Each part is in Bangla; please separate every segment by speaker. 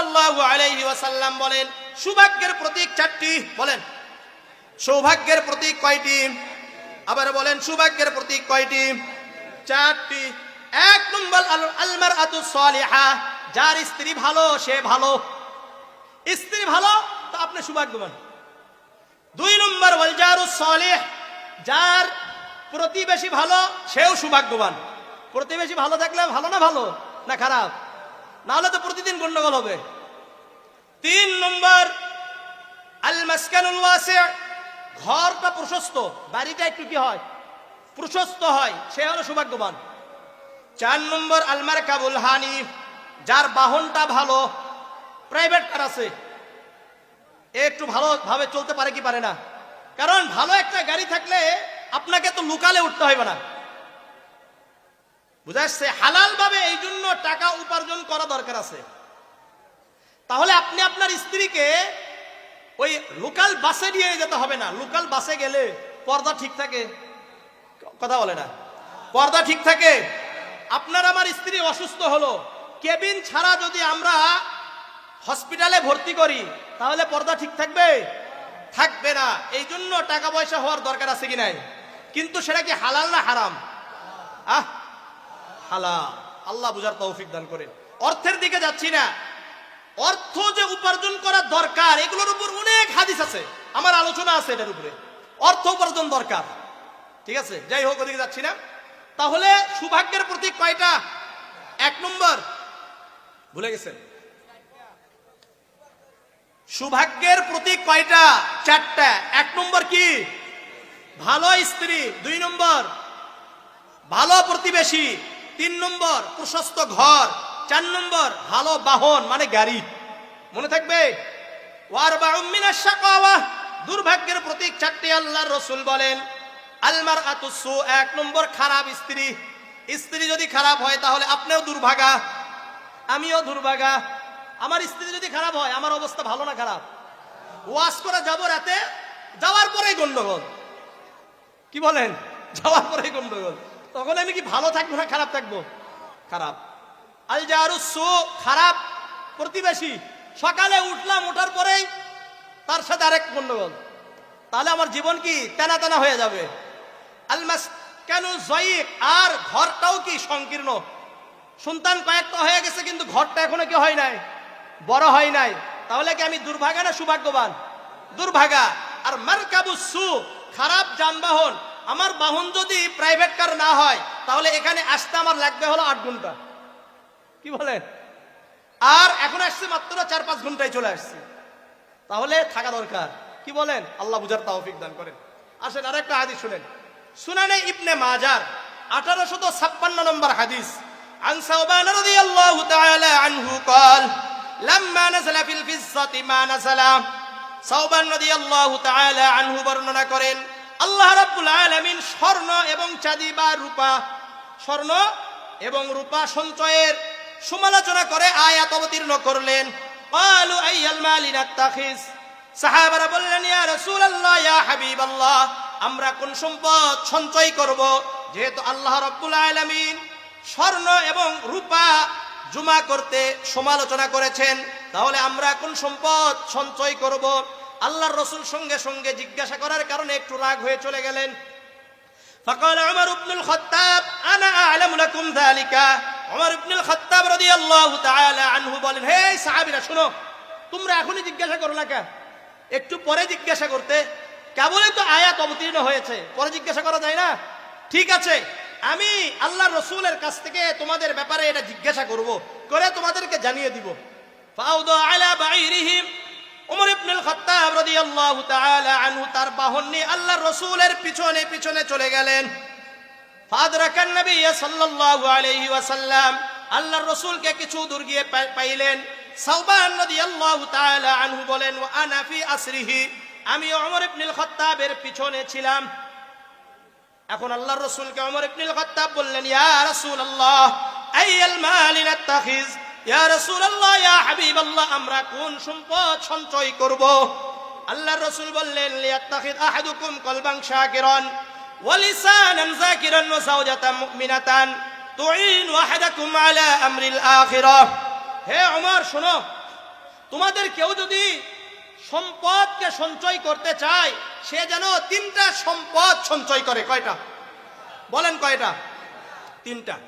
Speaker 1: সাল্লাল্লাহু বলেন, সৌভাগ্যের প্রতীক চারটি। বলেন, সৌভাগ্যের প্রতীক কয়টি? আবার বলেন, সৌভাগ্যের প্রতীক কয়টি? চারটি। এক নম্বর যার স্ত্রী ভালো, সে ভালো। স্ত্রী ভালো, তো আপনি সৌভাগ্যবান। দুই নম্বর যার প্রতিবেশী ভালো, সেও সৌভাগ্যবান। প্রতিবেশী ভালো থাকলে ভালো না ভালো? না খারাপ? না হলে তো প্রতিদিন গন্ডগোল হবে। তিন নম্বর আল মাসকানুল ঘরটা প্রশস্ত, বাড়িটা একটু কি হয়? প্রশস্ত হয়, সে হলো সৌভাগ্যবান। চার নম্বর আলমার কাবুল হানি, যার বাহনটা ভালো প্রাইভেট কার আছে। একটু ভালোভাবে চলতে পারে কি পারে না? কারণ ভালো একটা গাড়ি থাকলে আপনাকে তো লোকালে উঠতে হবে না। বুঝা যাচ্ছে হালাল ভাবে এই জন্য টাকা উপার্জন করা দরকার আছে। তাহলে আপনি আপনার স্ত্রীকে ওই লোকাল বাসে নিয়ে যেতে হবে না। লোকাল বাসে গেলে পর্দা ঠিক থাকে? কথা বলে না। পর্দা ঠিক থাকে? আপনার আমার স্ত্রী অসুস্থ হলো, কেবিন ছাড়া যদি আমরা হসপিটালে ভর্তি করি, তাহলে পর্দা ঠিক থাকবে? থাকবে না। এই জন্য টাকা পয়সা হওয়ার দরকার আছে কি নাই? কিন্তু সেটা কি হালাল না হারাম? আহ হালাল। আল্লাহ বুঝার তৌফিক দান করেন। অর্থের দিকে যাচ্ছি না। অর্থ যে উপার্জন করা দরকার, এগুলোর উপর অনেক হাদিস আছে। আমার আলোচনা আছে এটার উপরে। অর্থ উপার্জন দরকার। ঠিক আছে? যাই হোক, ওদিকে যাচ্ছি না। তাহলে সৌভাগ্যের প্রতীক কয়টা? এক নম্বর। ভুলে গেছেন? সৌভাগ্যের প্রতীক কয়টা? চারটা। এক নম্বর কি? ভালো স্ত্রী। দুই নম্বর, ভালো প্রতিবেশী। তিন নম্বর, প্রশস্ত ঘর। চার নম্বর, ভালো বাহন মানে গাড়ি। মনে থাকবে? দুর্ভাগ্যের প্রতীক চারটি আল্লাহর রসুল বলেন। আলমার আতুসু এক নম্বর, খারাপ স্ত্রী। স্ত্রী যদি খারাপ হয়, তাহলে আপনিও দুর্ভাগা। আমিও দুর্ভাগা। আমার স্ত্রী যদি খারাপ হয়, আমার অবস্থা ভালো না খারাপ? ওয়াশ করে যাব রাতে, যাওয়ার পরেই গন্ডগোল। কি বলেন? যাওয়ার পরেই গন্ডগোল। তখন আমি কি ভালো থাকব না খারাপ থাকব? খারাপ। আল জারুসু খারাপ, প্রতিবেশী। সকালে উঠলাম, ওঠার পরেই তার সাথে আরেক গন্ডগোল। তাহলে আমার জীবন কি তেনা তেনা হয়ে যাবে? আলমাস কেন জয়ীক আর ঘরটাও কি সংকীর্ণ? সন্তান কয়েকটা হয়ে গেছে, কিন্তু ঘরটা এখনও কি হয় নাই? বড় হয় নাই। তাহলে কি আমি দুর্ভাগা না সৌভাগ্যবান? দুর্ভাগা। আর মারকাবু সু, খারাপ যানবাহন। আমার বাহন যদি প্রাইভেট কার না হয় তাহলে এখানে আসতে আমার লাগবে হলো আট ঘন্টা কি বলেন আর এখন আসছে মাত্র চার পাঁচ ঘন্টায় চলে আসছে তাহলে থাকা দরকার কি বলেন আল্লাহ বুঝার তাওফিক দান করেন আসেন আরেকটা হাদিস শুনেন সুনানে ইবনে মাজার আঠারোশত ছাপ্পান্ন নম্বর হাদিস عن ثوبان رضي الله تعالى عنه قال لما نزل في الفزة ما نزل সৌবান রাদিয়াল্লাহু তাআলা আনহু বর্ণনা করেন আল্লাহ রাব্বুল আলামিন স্বর্ণ এবং চাঁদি বা রূপা স্বর্ণ এবং রূপা সঞ্চয়ের সমালোচনা করে আয়াত অবতীর্ণ করলেন قالوا اي المال نتخذ সাহাবারা বললেন ইয়া রাসূলুল্লাহ ইয়া হাবিবাল্লাহ আমরা কোন সম্পদ সঞ্চয় করব যেহেতু আল্লাহ রাব্বুল আলামিন স্বর্ণ এবং রূপা জমা করতে সমালোচনা করেছেন তাহলে আমরা কোন সম্পদ সঞ্চয় করব আল্লাহর রসুল সঙ্গে সঙ্গে জিজ্ঞাসা করার কারণে একটু রাগ হয়ে চলে গেলেন فقال عمر بن الخطاب انا اعلم لكم ذلك عمر بن الخطاب رضي الله تعالى عنه বলেন হে সাহাবীরা শুনো তোমরা এখনই জিজ্ঞাসা করো না কেন একটু পরে জিজ্ঞাসা করতে কেবলই তো আয়াত অবতীর্ণ হয়েছে পরে জিজ্ঞাসা করা যায় না ঠিক আছে আমি আল্লাহ রসুলের কাছ থেকে তোমাদের ব্যাপারে এটা জিজ্ঞাসা করব করে তোমাদেরকে জানিয়ে দিব ফাউদা আলা বাইরিহিম উমর ইবনুল খাত্তাব রাদিয়াল্লাহু তাআলা আনহু তার বাহন নিয়ে আল্লাহর রসুলের পিছনে পিছনে চলে গেলেন। ফাদরাকান নবী সাল্লাল্লাহু আলাইহি ওয়াসাল্লাম আল্লাহর রসুলকে কিছু দূর গিয়ে পাইলেন। সাউবান রাদিয়াল্লাহু তাআলা আনহু বলেন, ওয়া আনা ফি আসরিহি। আমি ওমর ইবনুল খাত্তাবের পিছনে ছিলাম। এখন আল্লাহর রসুলকে ওমর ইবনুল খাত্তাব বললেন, ইয়া রাসূলুল্লাহ, আইয়াল মাল নাত্তাখিজ? ইয়া আমরা কোন সম্পদ সঞ্চয় করব? আল্লাহর রসুল বললেন লিয়াত্তাখিদ আলা হে শোনো, তোমাদের কেউ যদি সম্পদকে সঞ্চয় করতে চায়, সে যেন তিনটা সম্পদ সঞ্চয় করে। কয়টা? বলেন কয়টা? তিনটা।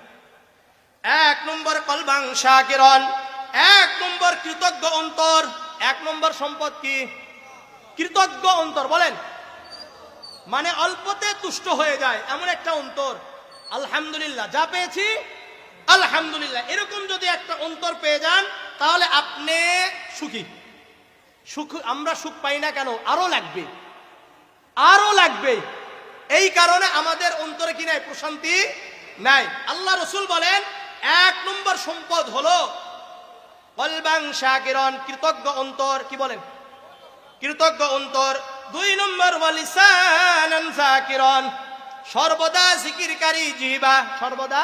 Speaker 1: এক নম্বর কলবাং শাকিরন এক নম্বর কৃতজ্ঞ অন্তর, এক নম্বর সম্পদ কি? কৃতজ্ঞ অন্তর, বলেন। মানে অল্পতে তুষ্ট হয়ে যায়, এমন একটা অন্তর। আলহামদুলিল্লাহ, যা পেয়েছি, আলহামদুলিল্লাহ। এরকম যদি একটা অন্তর পেয়ে যান, তাহলে আপনি সুখী। সুখ, আমরা সুখ পাই না কেন? আরও লাগবে। আরও লাগবে। এই কারণে আমাদের অন্তরে কি নাই? প্রশান্তি নাই। আল্লাহ রসুল বলেন এক নম্বর সম্পদ হলো কলবাং শাকিরন, কৃতজ্ঞ অন্তর, কি বলেন? কৃতজ্ঞ অন্তর। দুই নম্বর ওয়ালিসানান জাকিরন সর্বদা জিকিরকারী জিহিবা, সর্বদা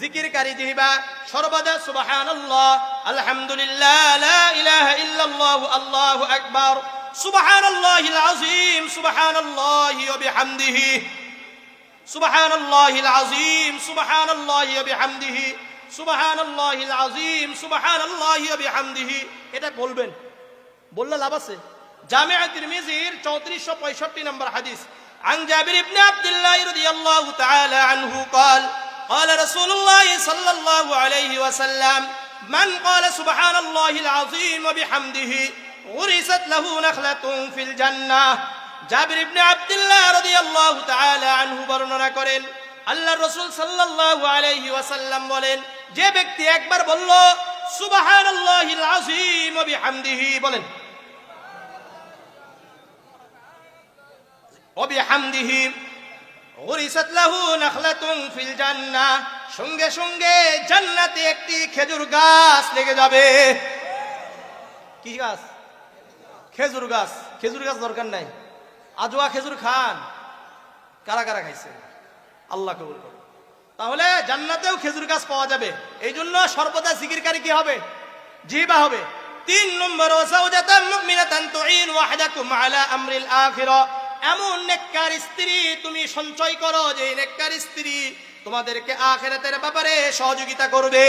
Speaker 1: জিকিরকারী জিহবা, সর্বদা সুবহানাল্লাহ, আলহামদুলিল্লাহ, লা ইলাহা ইল্লাল্লাহু, আল্লাহু আকবার, সুবহানাল্লাহিল আযীম, সুবহানাল্লাহি ওয়া বিহামদিহি। সুবহানাল্লাহিল আযীম সুবহানাল্লাহি ওয়া বিহামদিহি সুবহানাল্লাহিল আযীম সুবহানাল্লাহি ওয়া বিহামদিহি এটা বলবেন বললে লাভ আছে জামিয়া তিরমিজির চৌত্রিশশো পঁয়ষট্টি নম্বর হাদিস عن جابر بن عبد الله رضي الله تعالى عنه قال قال رسول الله صلى الله عليه وسلم من قال سبحان الله العظيم وبحمده غرست له نخلة في الجنة জাবির ইবনে আব্দুল্লাহ রাদিয়াল্লাহু তাআলা আনহু বর্ণনা করেন, আল্লাহর রাসূল সাল্লাল্লাহু আলাইহি ওয়াসাল্লাম বলেন, যে ব্যক্তি একবার বলল, সুবহানাল্লাহিল আযীম বিহামদিহি, বলেন। জান্নাহ, সঙ্গে সঙ্গে জান্নাতে একটি খেজুর গাছ লেগে যাবে। কি গাছ? খেজুর গাছ। খেজুর গাছ দরকার নাই। আজোয়া খেজুর খান। কারা কারা খাইছে? আল্লাহ কবুল করুন তাহলে জান্নাতেও খেজুর গাছ পাওয়া যাবে। এই জন্য সর্বদা জিকিরকারী কি হবে? জিবা হবে। তিন নম্বর ওয়াসাউজাতান মুমিনাতান তুইন ওয়াহদাকুম আলা আমরিল আখিরা। এমন নেককার স্ত্রী তুমি সঞ্চয় করো যে নেককার স্ত্রী তোমাদেরকে আখেরাতের ব্যাপারে সহযোগিতা করবে।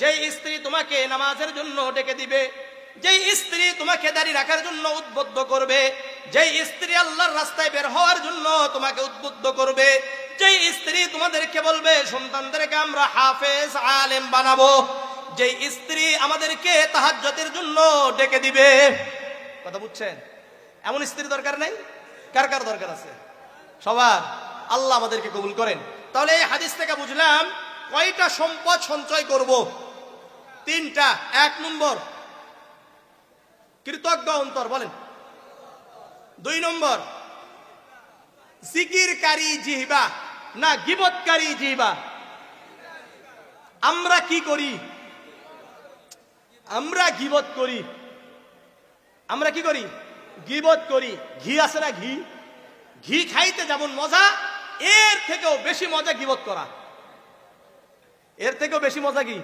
Speaker 1: যেই স্ত্রী তোমাকে নামাজের জন্য ডেকে দিবে, যেই স্ত্রী তোমাকে দাঁড়িয়ে রাখার জন্য উদ্বুদ্ধ করবে যেই স্ত্রী আল্লাহর রাস্তায় বের হওয়ার জন্য তোমাকে উদ্বুদ্ধ করবে, যেই স্ত্রী তোমাদেরকে বলবে, সন্তানদেরকে আমরা হাফেজ, আলেম বানাবো। যে স্ত্রী আমাদেরকে তাহাজ্জতের জন্য ডেকে দিবে। কথা বুঝছেন? এমন স্ত্রী দরকার নাই? কার কার দরকার আছে? সবার। আল্লাহ আমাদেরকে কবুল করেন। তাহলে এই হাদিস থেকে বুঝলাম, কয়টা সম্পদ সঞ্চয় করব? তিনটা। এক নম্বর, কৃতজ্ঞ অন্তর, বলেন। দুই নম্বর, জিকিরকারী জিহবা না গিবতকারী জিহবা? আমরা কি করি? আমরা গিবত করি। আমরা কি করি? গিবত করি। ঘি আছে না ঘি? ঘি খাইতে যেমন মজা, এর থেকেও বেশি মজা গিবত করা। এর থেকেও বেশি মজা কি?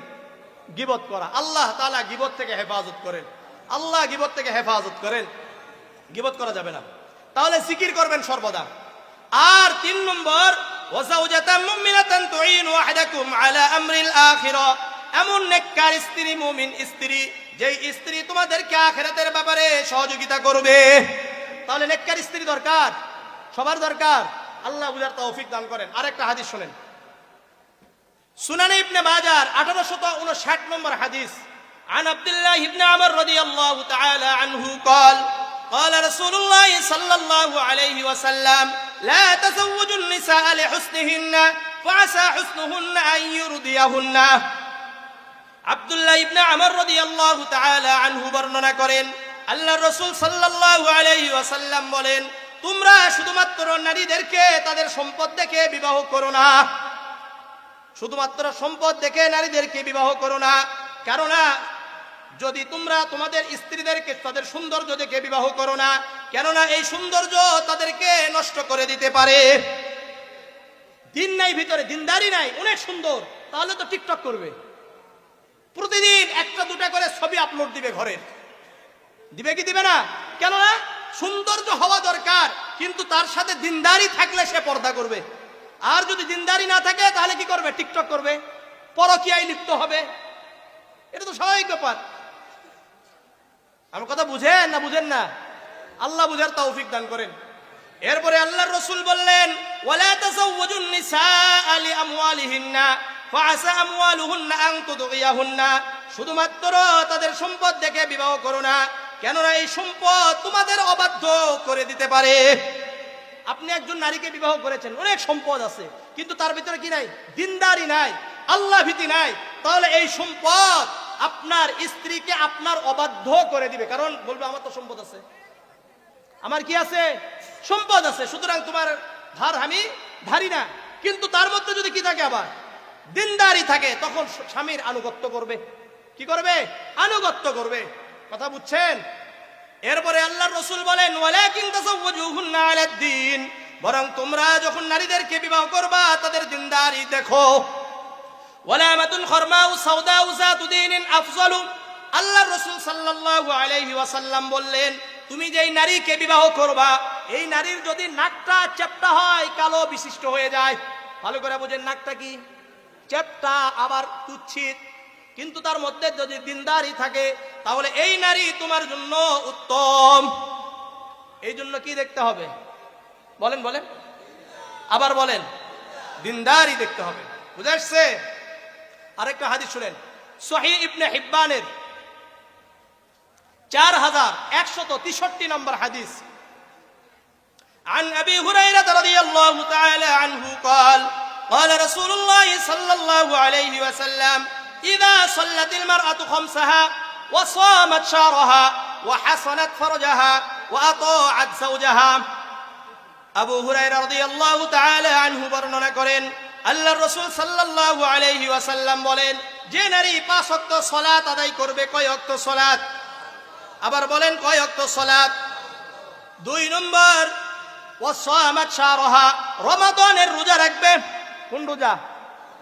Speaker 1: গিবত করা। আল্লাহ তাআলা গিবত থেকে হেফাজত করেন। আল্লাহ গিবত থেকে হেফাজত করেন। গিবত করা যাবে না তাহলে জিকির করবেন সর্বদা আর তিন নম্বর ওয়াজাউজাতাম মুমিনাতান তুইনু আহাদাকুম আলা আমরিল আখিরা এমন নেককার স্ত্রী মুমিন স্ত্রী যেই স্ত্রী তোমাদেরকে আখেরাতের ব্যাপারে সহযোগিতা করবে তাহলে নেককার স্ত্রী দরকার সবার দরকার আল্লাহ বুঝার তৌফিক দান করেন আরেকটা হাদিস শোনেন সুনানে ইবনে বাজার আঠারোশত উনষাট নম্বর হাদিস عن عبد الله بن عمر رضي الله تعالى عنه قال قال رسول الله صلى الله عليه وسلم لا تزوجوا النساء لحسنهن فعسى حسنهن أن يرضيهن আব্দুল্লাহ ইবনে আমর রাদিয়াল্লাহু তাআলা আনহু বর্ণনা করেন আল্লাহ রাসূল সাল্লাল্লাহু আলাইহি ওয়াসাল্লাম বলেন তোমরা শুধুমাত্র নারীদেরকে তাদের সম্পদ দেখে বিবাহ করো না শুধুমাত্র সম্পদ দেখে নারীদেরকে বিবাহ করো না কেননা যদি তোমরা তোমাদের স্ত্রীদেরকে, তাদের সৌন্দর্য দেখে বিবাহ করো না, কেননা এই সৌন্দর্য তাদেরকে নষ্ট করে দিতে পারে। দিন নাই ভিতরে, দিনদারি নাই, অনেক সুন্দর, তাহলে তো টিকটক করবে। প্রতিদিন একটা দুটা করে ছবি আপলোড দিবে ঘরের দিবে কি দিবে না? কেননা সৌন্দর্য হওয়া দরকার, কিন্তু তার সাথে দিনদারি থাকলে সে পর্দা করবে। আর যদি দিনদারি না থাকে, তাহলে কি করবে? টিকটক করবে। পরকিয়ায় লিপ্ত হবে। এটা তো স্বাভাবিক ব্যাপার। আমার কথা বুঝেন না বুঝেন না? আল্লাহ বুঝার তৌফিক দান করেন। এরপরে আল্লাহর রসুল বললেন, ওয়ালা তাযাওয়াজুন নিসা লি আমওয়ালিহিন্না ফাআসা আমওয়ালুহুন্না আন তুদগিয়াহুন্না। শুধুমাত্র তাদের সম্পদ দেখে বিবাহ করো না, কেননা এই সম্পদ তোমাদের অবাধ্য করে দিতে পারে। আপনি একজন নারীকে বিবাহ করেছেন, অনেক সম্পদ আছে, কিন্তু তার ভিতরে কি নাই? দিনদারি নাই, আল্লাহ ভীতি নাই। তাহলে এই সম্পদ আপনার স্ত্রীকে আপনার অবাধ্য করে দিবে। কারণ বলবে, আমার তো সম্পদ আছে। আমার কি আছে? সম্পদ আছে। সুতরাং তোমার ধার আমি ধারি না। কিন্তু তার মধ্যে যদি কি থাকে আবার? দিনদারি থাকে, তখন স্বামীর আনুগত্য করবে। কি করবে? আনুগত্য করবে। কথা বুঝছেন? এরপরে আল্লাহ রসুল বলেন বরং তোমরা যখন নারীদেরকে বিবাহ করবা, তাদের দিনদারি দেখো। ওয়ালামাতুল খরমাউ সাউদাউ যাতু দীনিন আফজালু। আল্লাহ রসুল সাল্লাল্লাহু আলাইহি ওয়াসাল্লাম বললেন, তুমি যেই নারীকে বিবাহ করবা, এই নারীর যদি নাকটা চ্যাপ্টা হয়, কালো বিশিষ্ট হয়ে যায়। ভালো করে বুঝেন নাকটা কি? চ্যাপ্টা, আবার কুচ্ছিত কিন্তু তার মধ্যে যদি দিনদারি থাকে, তাহলে এই নারী তোমার জন্য উত্তম। এই জন্য কি দেখতে হবে? বলেন বলেন। আবার বলেন, দিনদারি দেখতে হবে। বুঝে আসছে? আরেকটা হাদিস শুনেন সহি ইবনে হিব্বানের চার হাজার একশত তেষট্টি নম্বর হাদিস عن ابي هريره رضي الله تعالى عنه قال قال رسول الله صلى الله عليه وسلم اذا صلت المراه خمسها وصامت شهرها وحصنت فرجها واطاعت زوجها আবু হুরাইরা রাদিয়াল্লাহু তাআলা আনহু বর্ণনা করেন আল্লাহর রসুল সাল্লাল্লাহু আলাইহি ওয়াসাল্লাম বলেন, যে নারী পাঁচ ওয়াক্ত সালাত আদায় করবে, কয় ওয়াক্ত সালাত? আবার বলেন, কয় ওয়াক্ত সালাত? দুই নম্বর রমাদানের রোজা রাখবে। কোন রোজা?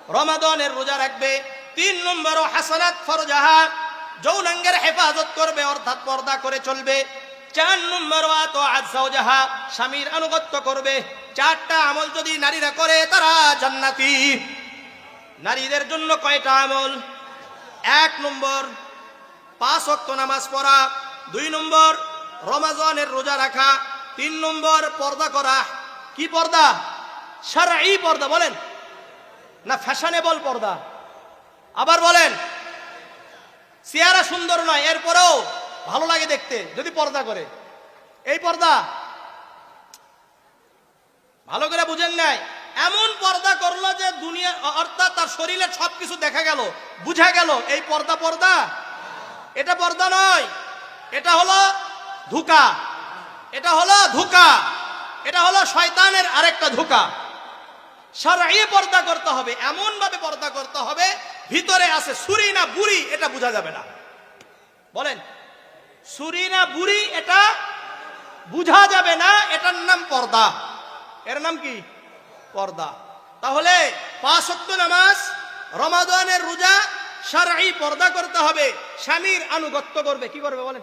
Speaker 1: রমাদানের রোজা রাখবে। তিন নম্বর হাসানাত ফরজাহা। যৌনাঙ্গের হেফাজত করবে, অর্থাৎ পর্দা করে চলবে। চার নম্বর আজাহা স্বামীর আনুগত্য করবে। চারটা আমল যদি নারীরা করে, তারা জান্নাতি। নারীদের জন্য কয়টা আমল? এক নম্বর, পাঁচ অক্ত নামাজ পড়া। দুই নম্বর, রমাজানের রোজা রাখা। তিন নম্বর, পর্দা করা। কি পর্দা? সারা এই পর্দা বলেন? না ফ্যাশনেবল পর্দা? আবার বলেন, চেহারা সুন্দর নয়, এরপরেও ভালো লাগে দেখতে, যদি পর্দা করে। এই পর্দা ভালো করে বুঝেন নাই, এমন পর্দা করল যে দুনিয়া, অর্থাৎ তার শরীরে সবকিছু দেখা গেল, বুঝা গেল, এই পর্দা পর্দা? এটা পর্দা নয়, এটা হলো ধোকা, এটা হলো ধোকা, এটা হলো শয়তানের আরেকটা ধোকা। সারাই পর্দা করতে হবে এমন ভাবে পর্দা করতে হবে, ভিতরে আছে সুরি না বুড়ি, এটা বোঝা যাবে না। বলেন সুরি না বুড়ি, এটা বুঝা যাবে না, এটার নাম পর্দা। এর নাম কি? পর্দা। তাহলে পাঁচ নামাজ, রমাদানের রোজা সারাই পর্দা করতে হবে। স্বামীর আনুগত্য করবে, কি করবে বলেন?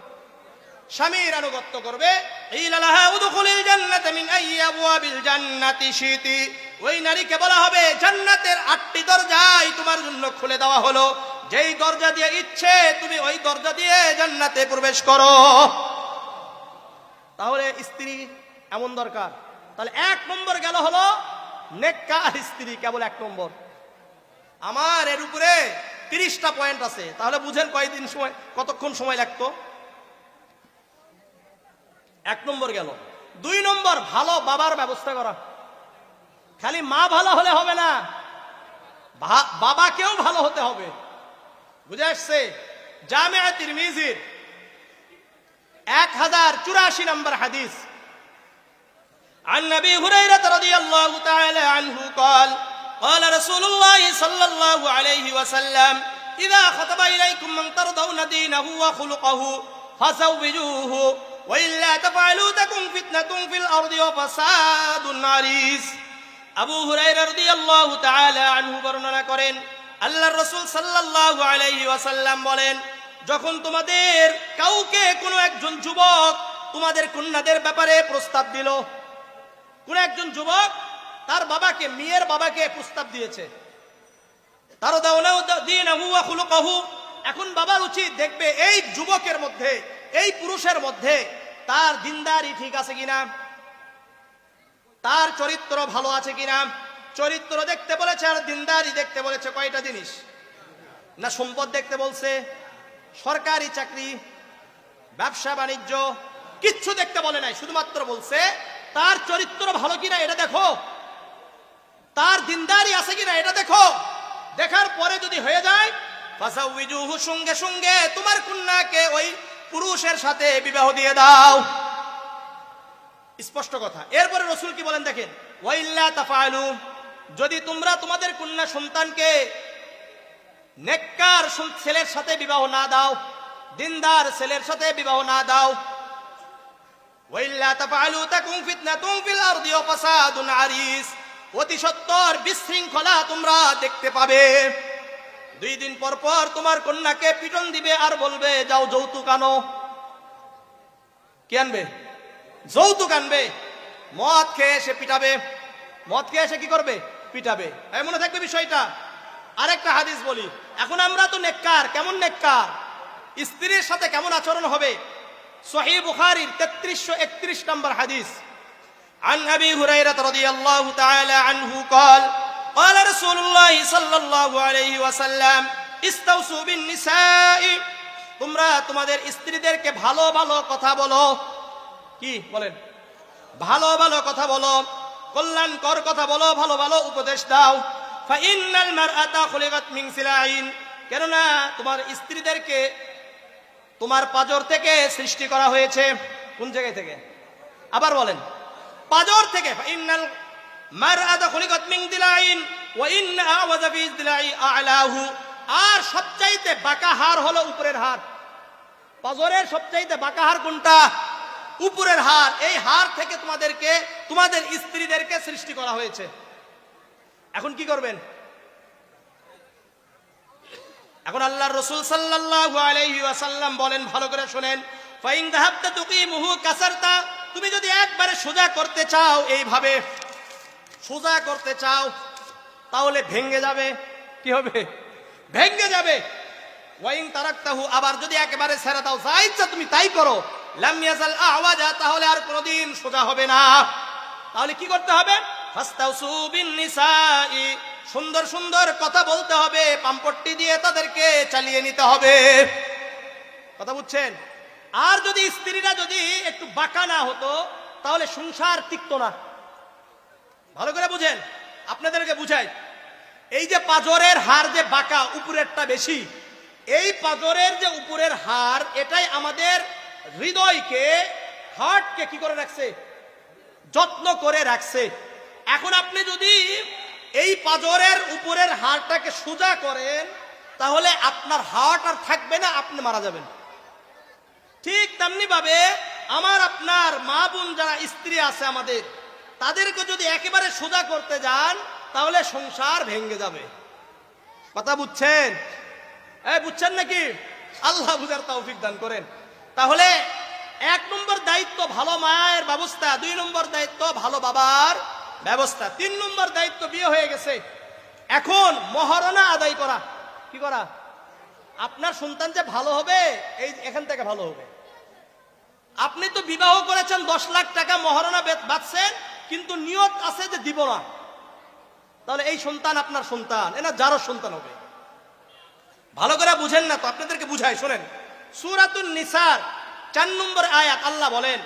Speaker 1: স্বামীর আনুগত্য করবে। ওই নারীকে বলা হবে, জান্নাতের আটটি দরজাই তোমার জন্য খুলে দেওয়া হলো। যেই দরজা দিয়ে ইচ্ছে, তুমি ওই দরজা দিয়ে জান্নাতে প্রবেশ করো। তাহলে স্ত্রী এমন দরকার। তাহলে এক নম্বর গেল হলো, নেককার স্ত্রী কেবল এক নম্বর। আমার এর উপরে তিরিশটা পয়েন্ট আছে। তাহলে বুঝেন কয়দিন সময়, কতক্ষণ সময় লাগতো? এক নম্বর গেল। দুই নম্বর, ভালো বাবার ব্যবস্থা করা। খালি মা ভালো হলে হবে না বাবাকেও ভালো হতে হবে। বুঝে আসছে জামিয়া তিরমিজির এক হাজার চুরাশি নম্বর হাদিস عن ابي هريره رضي الله تعالى عنه قال قال رسول الله صلى الله عليه وسلم اذا خطب اليكم من ترضون دينه وخلقه فزوجوه والا تفعلوا تكن فتنه في الارض وفساد عريض আবু হুরাইরা রাদিয়াল্লাহু তাআলা আনহু বর্ণনা করেন আল্লাহর রসুল সাল্লাল্লাহু আলাইহি ওয়াসাল্লাম বলেন, যখন তোমাদের কাউকে কোনো একজন যুবক তোমাদের কন্যাদের ব্যাপারে প্রস্তাব দিল, কোন একজন যুবক তার বাবাকে, মেয়ের বাবাকে প্রস্তাব দিয়েছে। তারও দিন এখন বাবার উচিত দেখবে এই যুবকের মধ্যে, এই পুরুষের মধ্যে তার দিনদারি ঠিক আছে কিনা? তার চরিত্র ভালো আছে কিনা? চরিত্র দেখতে বলেছে আর দিনদারি দেখতে বলেছে কয়টা জিনিস? না সম্পদ দেখতে বলছে, সরকারি চাকরি, ব্যবসা বাণিজ্য, কিচ্ছু দেখতে বলে নাই, শুধুমাত্র বলছে, তার চরিত্র ভালো কিনা এটা দেখো। তার দিনদারি আছে কিনা এটা দেখো। দেখার পরে যদি হয়ে যায়, ফাসাউইজুহু সঙ্গে সঙ্গে তোমার কন্যাকে ওই পুরুষের সাথে বিবাহ দিয়ে দাও। স্পষ্ট কথা। এরপরে রসুল কি বলেন দেখেন? ওয়াইল্লা তাফালু যদি তোমরা তোমাদের কন্যা সন্তানকে নেককার ছেলের সাথে বিবাহ না দাও, দিনদার ছেলের সাথে বিবাহ না দাও অতি বিশৃঙ্খলা তোমরা দেখতে পাবে। দুই দিন পর পর তোমার কন্যাকে পিটন দিবে আর বলবে, যাও যৌতুক আনবে? যৌতুক আনবে। মদ খেয়ে এসে পিটাবে। মদ খেয়ে এসে কি করবে? পিটাবে এই মনে থাকবে বিষয়টা আরেকটা হাদিস বলি এখন আমরা তো নেককার কেমন নেককার স্ত্রীর সাথে কেমন আচরণ হবে সহি বুখারির তেত্রিশশো একত্রিশ নম্বর হাদিস عن ابي هريره رضي الله تعالى عنه قال قال رسول الله صلى الله عليه وسلم استوصوا بالنساء তোমরা তোমাদের স্ত্রীদেরকে ভালো ভালো কথা বলো কি বলেন ভালো ভালো কথা বলো কল্যাণকর কথা বলো, ভালো ভালো উপদেশ দাও। ফাইনাল কেননা তোমার স্ত্রীদেরকে তোমার পাজর থেকে সৃষ্টি করা হয়েছে। কোন জায়গায় থেকে? আবার বলেন। পাজর থেকে। ইন্নাল মারআতা খুলিকাত দিলাইন। ওয়া ইন্না আওয়াজা ফি দিলাই আলাহু। আর সবচাইতে বাঁকা হার হলো উপরের হার পাজরের সবচাইতে বাঁকা হার কোনটা? উপরের হার, এই হার থেকে তোমাদেরকে, তোমাদের স্ত্রীদেরকে সৃষ্টি করা হয়েছে। এখন কি করবেন? এখন আল্লাহর রসুল আলাইহি বলেন, ভালো করে শোনেন কাসারতা তুমি যদি একবারে সোজা করতে চাও এইভাবে, সোজা করতে চাও, তাহলে ভেঙ্গে যাবে। কি হবে? ভেঙ্গে যাবে। ওয়াইন তারাক্তাহু, আবার যদি একেবারে ছেড়ে দাও, যা ইচ্ছা তুমি তাই করো। লাম ইয়াজাল আওয়াজা, তাহলে আর কোনোদিন সোজা হবে না। তাহলে কি করতে হবে? সুন্দর সুন্দর কথা বলতে হবে, পাম্পট্টি দিয়ে তাদেরকে চালিয়ে নিতে হবে। কথা বুঝছেন? আর যদি স্ত্রীরা যদি একটু বাঁকা না হতো, তাহলে সংসার টিকতো না। ভালো করে বুঝেন? আপনাদেরকে বুঝাই। এই যে পাজরের হার যে বাঁকা, উপরেরটা বেশি, এই পাজরের যে উপরের হার, এটাই আমাদের হৃদয়কে, হার্টকে কি করে রাখছে? যত্ন করে রাখছে। এখন আপনি যদি এই পাজরের উপরের হাড়টাকে সোজা করেন, তাহলে আপনার হার্ট আর থাকবে না, আপনি মারা যাবেন। ঠিক তেমনি ভাবে আমার আপনার মা বোন যারা স্ত্রী আছে আমাদের, তাদেরকে যদি একেবারে সোজা করতে যান, তাহলে সংসার ভেঙে যাবে। কথা বুঝছেন? এই বুঝছেন নাকি? আল্লাহ বুঝার তৌফিক দান করেন। তাহলে এক নম্বর দায়িত্ব ভালো মায়ের ব্যবস্থা, দুই নম্বর দায়িত্ব ভালো বাবার ব্যবস্থা, তিন নম্বর দায়িত্ব বিয়ে হয়ে গেছে। এখন মহারণা আদায় করা, কি করা? আপনার সন্তান যে ভালো হবে, এই এখান থেকে ভালো হবে। আপনি তো বিবাহ করেছেন, দশ লাখ টাকা মহারণা বাঁচছেন কিন্তু নিয়ত আছে যে দিব না। তাহলে এই সন্তান আপনার সন্তান এনা যারও সন্তান হবে। ভালো করে বুঝেন না তো, আপনাদেরকে বুঝাই, শোনেন। সুরাতুন নিসার, চার নম্বর আয়াত, আল্লাহ বলেন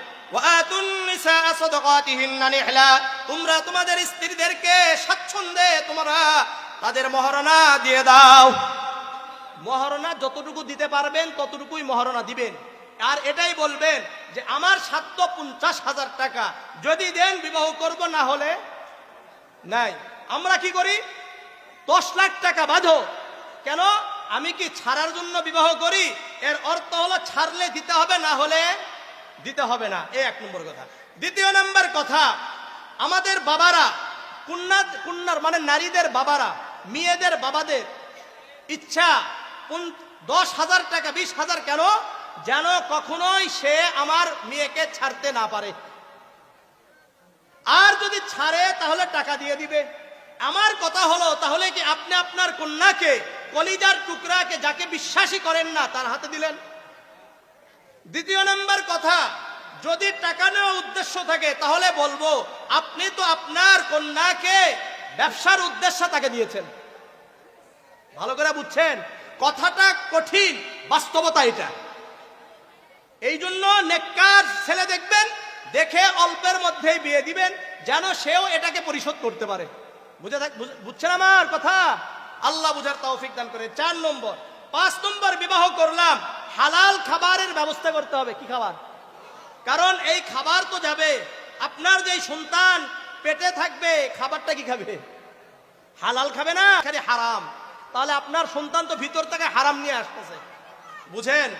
Speaker 1: তোমরা তোমাদের স্ত্রীদেরকে স্বাচ্ছন্দ্যে তোমরা তাদের মহারণা দিয়ে দাও। মহারণা যতটুকু দিতে পারবেন, ততটুকুই মহারণা দিবেন। আর এটাই বলবেন যে, আমার সাধ্য পঞ্চাশ হাজার টাকা যদি দেন, বিবাহ করব না হলে নাই। আমরা কি করি? দশ লাখ টাকা বাঁধো। কেন? আমি কি ছাড়ার জন্য বিবাহ করি? এর অর্থ হলো ছাড়লে দিতে হবে, না হলে দিতে হবে না। এই এক নম্বর কথা। দ্বিতীয় নম্বর কথা, আমাদের বাবারা, কন্যা, কন্যার মানে নারীদের বাবারা, মেয়েদের বাবাদের ইচ্ছা দশ হাজার টাকা, বিশ হাজার কেন? যেন কখনোই সে আমার মেয়েকে ছাড়তে না পারে। আর যদি ছাড়ে, তাহলে টাকা দিয়ে দিবে। আমার কথা হলো, তাহলে কি আপনি আপনার কন্যাকে, কলিজার টুকরাকে যাকে বিশ্বাসী করেন না, তার হাতে দিলেন? দ্বিতীয় নম্বর কথা, যদি টাকা নেওয়া উদ্দেশ্য থাকে, তাহলে বলব, আপনি তো আপনার কন্যাকে ব্যবসার উদ্দেশ্যে তাকে দিয়েছেন। ভালো করে বুঝছেন? কথাটা কঠিন, বাস্তবতা এটা। এই জন্য নেককার ছেলে দেখবেন, দেখে অল্পের মধ্যেই বিয়ে দিবেন, যেন সেও এটাকে পরিশোধ করতে পারে। বুঝে থাক, বুঝ- বুঝছেন আমার কথা? আল্লাহ বুঝার তৌফিক দান করে। চার নম্বর, পাঁচ নম্বর বিবাহ করলাম, হালাল খাবারের ব্যবস্থা করতে হবে। কি খাবার? কারণ এই খাবার তো যাবে। আপনার যে সন্তান পেটে থাকবে, খাবারটা কি খাবে? হালাল খাবে না, খালি হারাম। তাহলে আপনার সন্তান তো ভিতর থেকে হারাম নিয়ে আসতেছে। বুঝেন?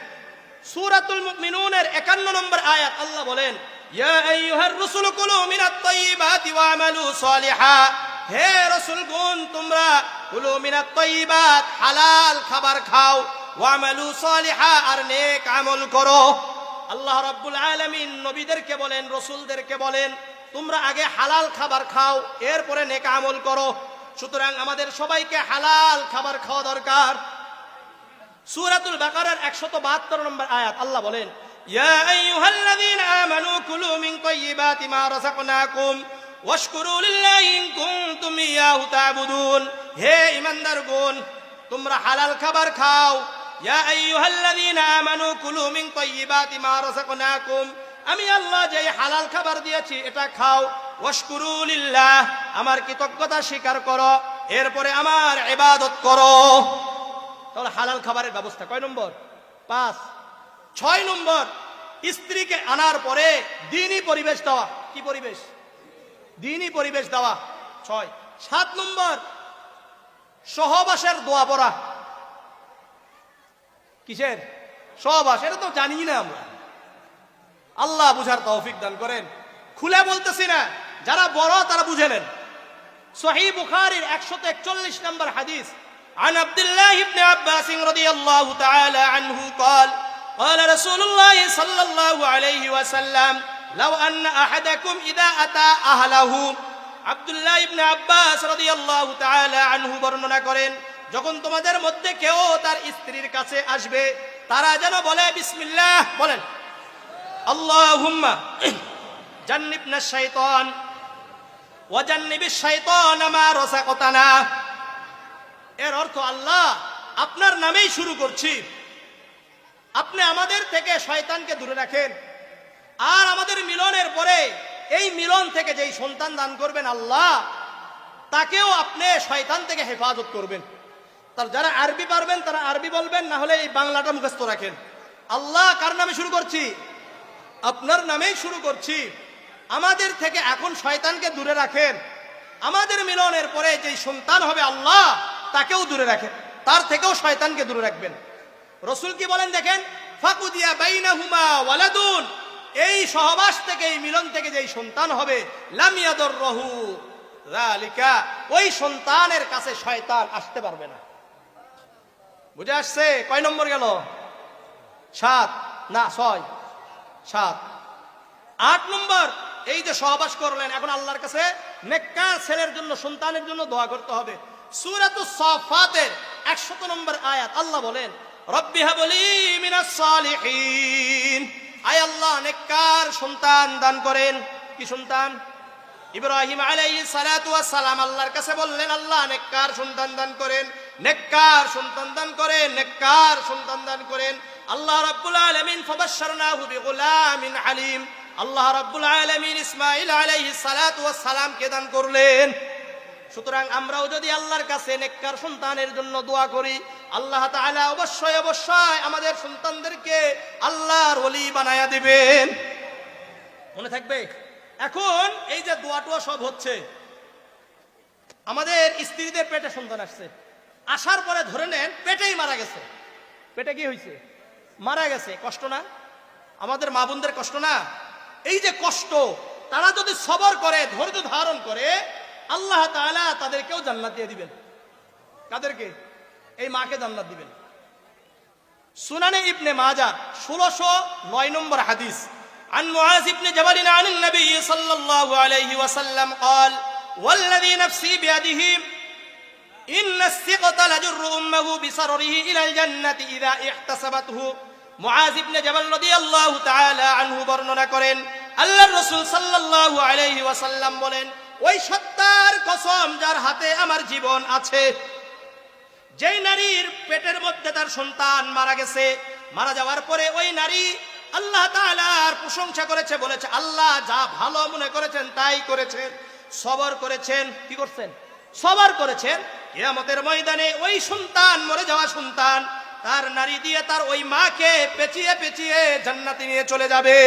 Speaker 1: সূরাতুল মুমিনুনের 51 নম্বর আয়াত, আল্লাহ বলেন, ইয়া আইয়ুহার রাসূল কুলু মিনাত তাইয়্যিবাতি ওয়ামালু সালিহা। হে রাসূলগণ, তোমরা কুলু মিনাত তাইয়্যিবাত হালাল খাবার খাও ওয়ামালু সালিহা, আর নেক আমল করো। আল্লাহ রাব্বুল আলামিন নবীদেরকে বলেন, রসুলদেরকে বলেন, তোমরা আগে হালাল খাবার খাও, এরপরে নেক আমল করো। সুতরাং আমাদের সবাইকে হালাল খাবার খাওয়া দরকার। সূরাতুল বাকারার 172 নম্বর আয়াত, আল্লাহ বলেন, ইয়া আইয়ুহাল্লাযীনা আমানু কুলু মিন তাইয়্যিবাতি মা রাযাকনাকুম। হে ঈমানদারগণ তোমরা হালাল খাবার খাও। আমি আল্লাহ যে হালাল খাবার দিয়েছি, এটা খাও। ওয়াশকুরু লিল্লাহ, আমার কৃতজ্ঞতা স্বীকার করো। এরপরে আমার ইবাদত করো। তাহলে হালাল খাবারের ব্যবস্থা কয় নম্বর? পাঁচ। ছয় নম্বর, স্ত্রীকে আনার পরে দিনই পরিবেশ দেওয়া। কি পরিবেশ? দিনই পরিবেশ দেওয়া ছয় সাত নম্বর সহবাসের দোয়া পড়া কিসের সহবাস এটা তো জানি না আমরা আল্লাহ বুঝার তৌফিক দান করেন খুলে বলতেছি না যারা বড় তারা বুঝে নেন সহি বুখারীর 141 নম্বর হাদিস عن عبد الله بن عباس رضي الله تعالى عنه قال قال رسول الله صلى الله عليه وسلم লাউ আন্না আহাদাকুম ইদা আতা আহলাহু। আব্দুল্লাহ ইবনে আব্বাস রাদিয়াল্লাহু তাআলা আনহু বর্ণনা করেন, যখন তোমাদের মধ্যে কেউ তার স্ত্রীর কাছে আসবে, তারা যেন বলে, বিসমিল্লাহ বলেন, আল্লাহুম্মা জান্নিবনা শাইতান, ওয়া জান্নিবিশ শাইতান মা না এর অর্থ আল্লাহ আপনার নামেই শুরু করছি। আপনি আমাদের থেকে শয়তানকে দূরে রাখেন। আর আমাদের মিলনের পরে এই মিলন থেকে যেই সন্তান দান করবেন আল্লাহ, তাকেও আপনি শয়তান থেকে হেফাজত করবেন। তার যারা আরবি পারবেন, তারা আরবি বলবেন, না হলে এই বাংলাটা মুখস্থ রাখেন। আল্লাহ কার নামে শুরু করছি? আপনার নামেই শুরু করছি। আমাদের থেকে এখন শয়তানকে দূরে রাখেন। আমাদের মিলনের পরে যেই সন্তান হবে আল্লাহ, তাকেও দূরে রাখেন। তার থেকেও শয়তানকে দূরে রাখবেন। রসুল কি বলেন দেখেন? ফাকুদিয়া বাইনাহুমা ওয়ালাদুন। এই সহবাস থেকে, এই মিলন থেকে যেই সন্তান হবে লামিয়াদর রহু যালিকা, ওই সন্তানের কাছে শয়তান আসতে পারবে না। বুঝে আসছে? কয় নম্বর গেল? সাত। না, ছয়। সাত। আট নম্বর, এই যে সহবাস করলেন, এখন আল্লাহর কাছে নেককার ছেলের জন্য, সন্তানের জন্য দোয়া করতে হবে। সূরাতুস সাফাতের 100 নম্বর আয়াত, আল্লাহ বলেন, রব্বি হাবলি মিনাস সালিহিন। আয় আল্লাহ, নেককার সন্তান দান করেন। কি সন্তান? ইব্রাহিম ওয়াস সালাম আল্লাহর কাছে বললেন, আল্লাহ, নেককার সন্তান দান করেন, নেককার সন্তান দান করেন, নেককার সন্তান দান করেন। আল্লাহ রাব্বুল আলামিন ফাবাশশারনাহু বিগুলামিন আলিম। আল্লাহ রাব্বুল আলামিন ইসমাঈল আলাইহিস সালাতু ওয়াস সালামকে দান করলেন। সুতরাং আমরাও যদি আল্লাহর কাছে নেককার সন্তানের জন্য দোয়া করি, আল্লাহ তাআলা অবশ্যই অবশ্যই আমাদের সন্তানদেরকে আল্লাহর ওলি বানায়া দিবেন। মনে থাকবে? এখন এই যে দোয়া টোয়া সব হচ্ছে, আমাদের স্ত্রীদের পেটে সন্তান আসছে। আসার পরে ধরে নেন, পেটেই মারা গেছে। পেটে কি হয়েছে মারা গেছে। কষ্ট না? আমাদের মা বোনদের কষ্ট না? এই যে কষ্ট, তারা যদি সবর করে, ধৈর্য ধারণ করে আল্লাহ তাআলা তাদেরকেও জান্নাত দিয়ে দিবেন কাদেরকে এই মাকে জান্নাত দিবেন সুনানে ইবনে মাজা ষোলোশো নয় নম্বর হাদিস عن معاذ بن جبل عن النبي صلى الله عليه وسلم قال والذي نفسي بيده إن الثقة لجر أمه بسرره إلى الجنة إذا احتسبته মুআজ ইবনে জাবাল রাদিয়াল্লাহু তাআলা আনহু বর্ণনা করেন আল্লাহর রাসূল সাল্লাল্লাহু আলাইহি ওয়াসাল্লাম বলেন ওই সত্তার কসম যার হাতে আমার জীবন আছে। যেই নারীর পেটের মধ্যে তার সন্তান মারা গেছে, মারা যাওয়ার পরে ওই নারী আল্লাহ তাআলার প্রশংসা করেছে, বলেছে, আল্লাহ যা ভালো মনে করেছেন, তাই করেছেন। সবর করেছেন। কি করছেন? সবর করেছেন। কিয়ামতের ময়দানে ওই সন্তান, মরে যাওয়া সন্তান, তার নারী দিয়ে তার ওই মাকে পেঁচিয়ে পেঁচিয়ে জান্নাতি নিয়ে চলে যাবে।